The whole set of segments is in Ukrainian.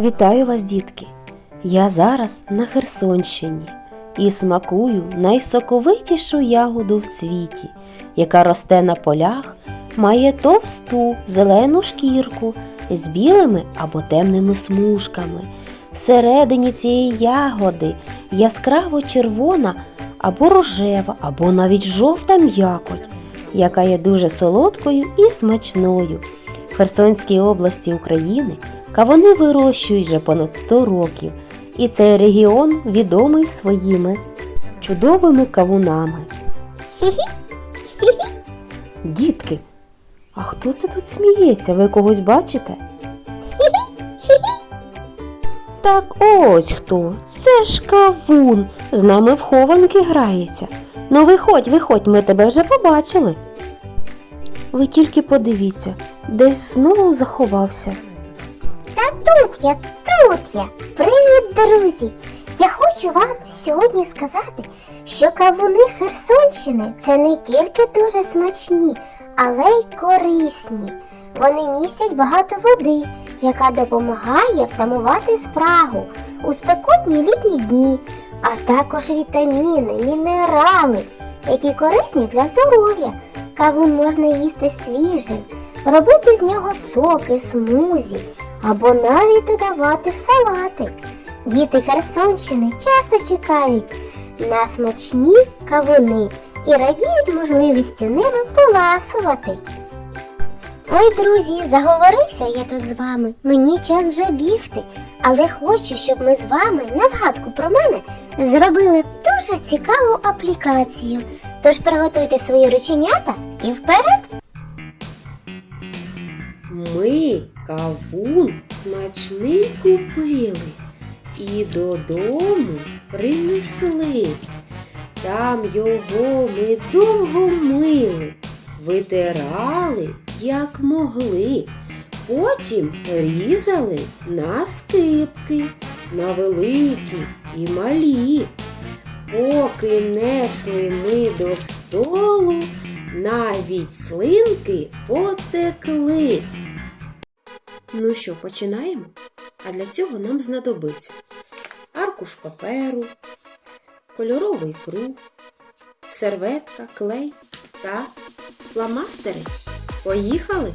Вітаю вас, дітки! Я зараз на Херсонщині і смакую найсоковитішу ягоду в світі, яка росте на полях, має товсту зелену шкірку з білими або темними смужками. Всередині цієї ягоди яскраво червона або рожева, або навіть жовта м'якоть, яка є дуже солодкою і смачною. В Херсонській області України кавуни вирощують вже понад 100 років, і цей регіон відомий своїми чудовими кавунами. Дітки, а хто це тут сміється? Ви когось бачите? Так ось хто. Це ж кавун. З нами в хованки грається. Ну виходь, виходь, ми тебе вже побачили. Ви тільки подивіться, десь знову заховався. Та тут я, тут я. Привіт, друзі! Я хочу вам сьогодні сказати, що кавуни Херсонщини це не тільки дуже смачні, але й корисні. Вони містять багато води, яка допомагає втамувати спрагу у спекотні літні дні, а також вітаміни, мінерали, які корисні для здоров'я. Кавун можна їсти свіжим, робити з нього соки, смузі або навіть додавати в салати. Діти Херсонщини часто чекають на смачні кавуни і радіють можливістю ними поласувати. Ой, друзі, заговорився я тут з вами. Мені час вже бігти, але хочу, щоб ми з вами на згадку про мене зробили дуже цікаву аплікацію. Тож приготуйте свої рученята і вперед! Ми кавун смачний купили і додому принесли. Там його ми довго мили, витирали, як могли. Потім різали на скипки, на великі і малі. Поки несли ми до столу, навіть слинки потекли. Ну що, починаємо? А для цього нам знадобиться аркуш паперу, кольоровий круг, серветка, клей та фломастери. Поїхали!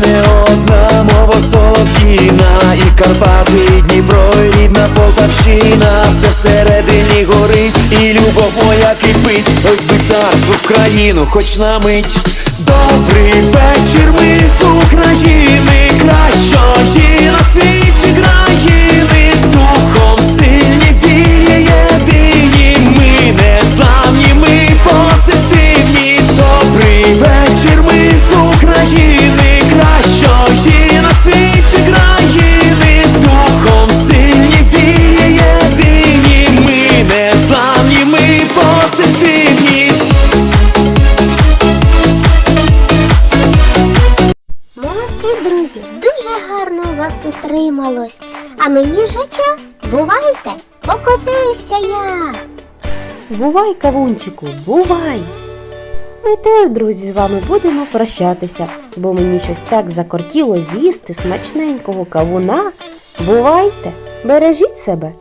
мене одна мова солов'їна, і Карпати, і Дніпро, і рідна Полтавщина, все всередині горить, і любов моя кипить, ось би зараз в Україну, хоч на мить. Добрий вечір, ми з України, кращої на світі країни, утрималось. А мені вже час. Бувайте! Покотився я! Бувай, кавунчику, бувай! Ми теж, друзі, з вами будемо прощатися, бо мені щось так закортіло з'їсти смачненького кавуна. Бувайте, бережіть себе!